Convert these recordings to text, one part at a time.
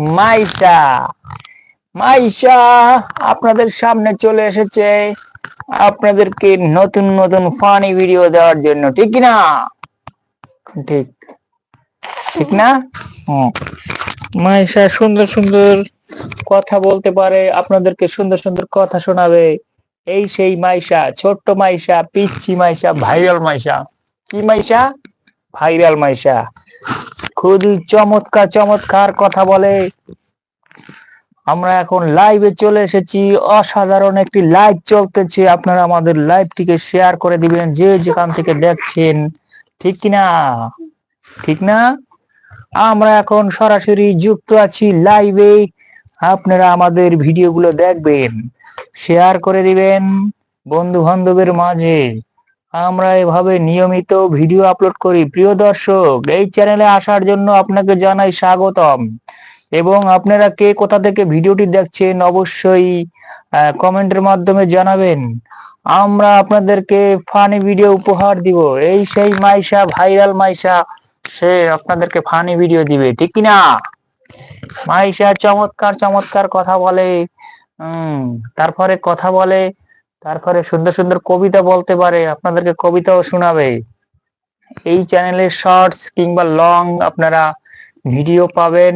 মাইশা। মাইশা, আপনাদের সামনে চলে এসেছে আপনাদেরকে নতুন নতুন ফানি ভিডিও দেওয়ার জন্য, ঠিক না? ঠিক। ঠিক না। মাইশা সুন্দর সুন্দর কথা বলতে পারে, আপনাদেরকে সুন্দর সুন্দর কথা শোনাবে। এই সেই মাইশা, ছোট্ট মাইশা, পিচ্ছি মাইশা ভাইরাল মাইশা। কি মাইশা? ভাইরাল মাইশা। খুবই চমৎকার চমৎকার কথা বলে। আমরা এখন লাইভে চলে এসেছি। অসাধারণ একটি লাইভ চলতেছে। আপনারা আমাদের লাইভটিকে শেয়ার করে দিবেন, যে যেখান থেকে দেখছেন। ঠিক কিনা ঠিক না? আমরা এখন সরাসরি যুক্ত আছি লাইভে আপনারা আমাদের ভিডিওগুলো দেখবেন শেয়ার করে দিবেন বন্ধু বান্ধবের মাঝে। আমরা এভাবে নিয়মিত ভিডিও আপলোড করি। প্রিয় দর্শক, এই চ্যানেলে আসার জন্য আপনাকে জানাই স্বাগতম। এবং আপনারা কে কোথা থেকে ভিডিওটি দেখছেন অবশ্যই কমেন্টের মাধ্যমে জানাবেন। আমরা আপনাদেরকে ফানি ভিডিও উপহার দিব। এই সেই মাইশা ভাইরাল মাইশা, সে আপনাদেরকে ফানি ভিডিও দিবে, ঠিক না মাইশা চমৎকার চমৎকার কথা বলে। উম, তারপরে কথা বলে তারপরে সুন্দর সুন্দর কবিতা বলতে পারে, আপনাদেরকে কবিতাও শোনাবে। এই চ্যানেলে শর্টস কিংবা লং আপনারা ভিডিও পাবেন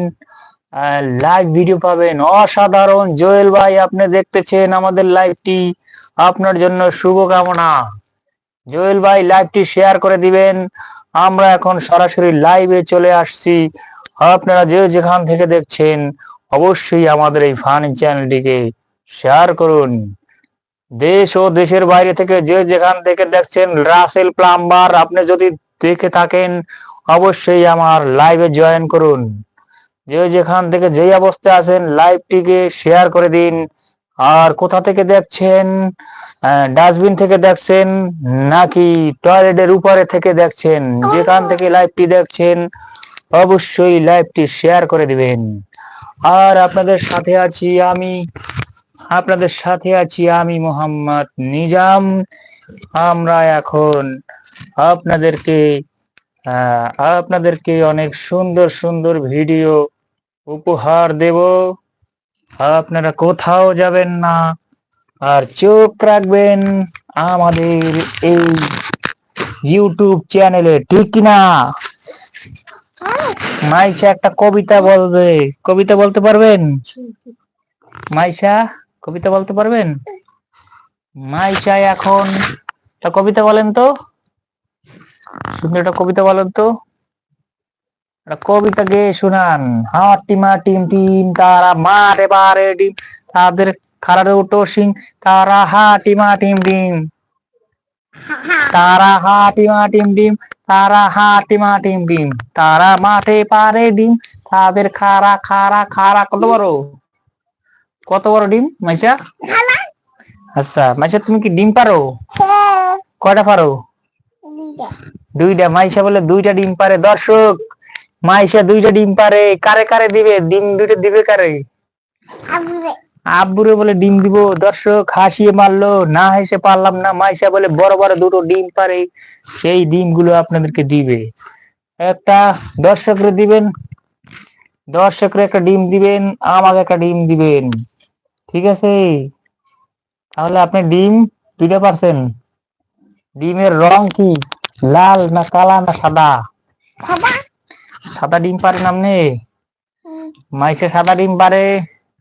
লাইভ ভিডিও পাবেন। অসাধারণ। জোয়েল ভাই, আপনি দেখতেছেন আমাদের লাইভটি আপনার জন্য শুভকামনা। জোয়েল ভাই লাইভটি শেয়ার করে দিবেন। আমরা এখন সরাসরি লাইভে চলে আসছি। আপনারা যে যেখান থেকে দেখছেন, অবশ্যই আমাদের এই ফানি চ্যানেলটিকে শেয়ার করুন। দেশ ও দেশের বাইরে থেকে যে যেখান থেকে দেখছেন রাসেল প্লাম্বার, আপনি যদি দেখে থাকেন, অবশ্যই আমার লাইভে জয়েন করুন। যে যেখান থেকে যেই অবস্থায় আছেন লাইভটিকে শেয়ার করে দিন। আর কোথা থেকে দেখছেন ডাস্টবিন থেকে দেখছেন, নাকি টয়লেটের উপরে থেকে দেখছেন, যেখান থেকে লাইভটি দেখছেন, অবশ্যই লাইভটি শেয়ার করে দিবেন। আর আপনাদের সাথে আছি আমি আপনাদের সাথে আছি আমি মোহাম্মদ নিজাম। আমরা এখন আপনাদেরকে আপনাদেরকে অনেক সুন্দর সুন্দর ভিডিও উপহার দেব। আপনারা কোথাও যাবেন না আর চোখ রাখবেন আমাদের এই ইউটিউব চ্যানেলে ঠিক না? মাইশা একটা কবিতা বলবে। কবিতা বলতে পারবেন? মাইশা? কবিতা বলতে পারবেন? মাইশা এখন। একটা কবিতা বলেন তো। সুন্দর একটা কবিতা বলেন তো। কবিতা গেয়ে শোনান। হাটিমা টিম টিম তারা মারে বারে ডিম। তাদের খারারে উঠো সিং তারা হাটিমা টিম ডিম। তারা হাটিমা টিম ডিম। তারা হাটিমা টিম ডিম। তারা মাঠে পারে ডিম। তাদের খারা খারা খারা কত বড়? কত বড় ডিম মাইশা? আচ্ছা মাইশা তুমি কি ডিম পারো? কয়টা পারো? দুইটা। মাইশা বলে দুইটা ডিম পারে। দর্শক মাইশা দুইটা ডিম পারে। কারে কারে দিবে? ডিম দুইটা দিবে কারে? আব্বুরে বলে ডিম দিব। দর্শক হাসিয়ে মারলো। না হেসে পারলাম না। মাইশা বলে বড় বড় দুটো ডিম পারে। সেই ডিমগুলো আপনাদেরকে দিবে। একটা দর্শকরে দিবেন। দর্শকরে একটা ডিম দিবেন। আমাকে একটা ডিম দিবেন। ঠিক আছে? তাহলে আপনি ডিম দুইটা পারছেন। ডিমের রং কি? লাল না কালা না সাদা? সাদা। ডিম পারেন আপনি? মাইসে সাদা ডিম পারে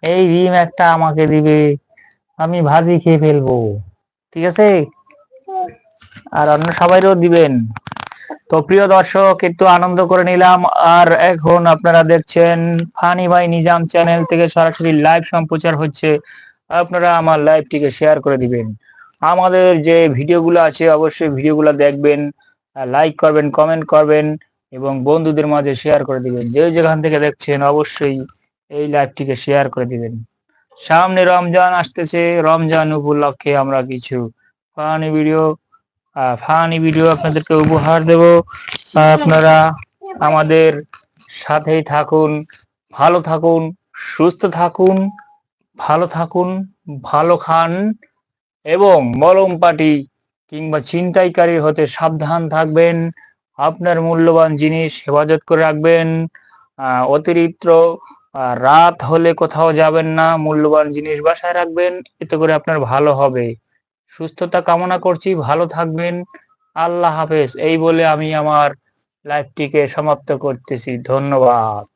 এই ডিম একটা আমাকে দিবে আমি ভাজি খেয়ে ফেলব। ঠিক আছে? আর অন্য সবাইরও দিবেন। তো প্রিয় দর্শক, একটু আনন্দ করে নিলাম। আর এখন আপনারা দেখছেন ফানি ভাই নিজাম চ্যানেল থেকে সরাসরি লাইভ সম্প্রচার হচ্ছে। আপনারা আমার লাইভটিকে শেয়ার করে দিবেন। আমাদের যে ভিডিওগুলো আছে, অবশ্যই ভিডিওগুলো দেখবেন, লাইক করবেন, কমেন্ট করবেন এবং বন্ধুদের মাঝে শেয়ার করে দিবেন। যে যেখান থেকে দেখছেন, অবশ্যই এই লাইভটিকে শেয়ার করে দিবেন। সামনে রমজান আসতেছে। রমজান উপলক্ষে আমরা কিছু ফানি ভিডিও ফানি ভিডিও আপনাদেরকে উপহার দেব। আপনারা আমাদের সাথেই থাকুন, ভালো থাকুন, সুস্থ থাকুন, ভালো থাকুন, ভালো খান এবং মলম পাটি কিংবা ছিনতাইকারী হতে সাবধান থাকবেন, আপনার মূল্যবান জিনিস হেফাজত করে রাখবেন। অতিরিক্ত রাত হলে কোথাও যাবেন না, মূল্যবান জিনিস বাসায় রাখবেন, এতে করে আপনার ভালো হবে। সুস্থতা কামনা করছি, ভালো থাকবেন। আল্লাহ হাফেজ। এই বলে আমি আমার লাইভটিকে সমাপ্ত করতেছি। ধন্যবাদ।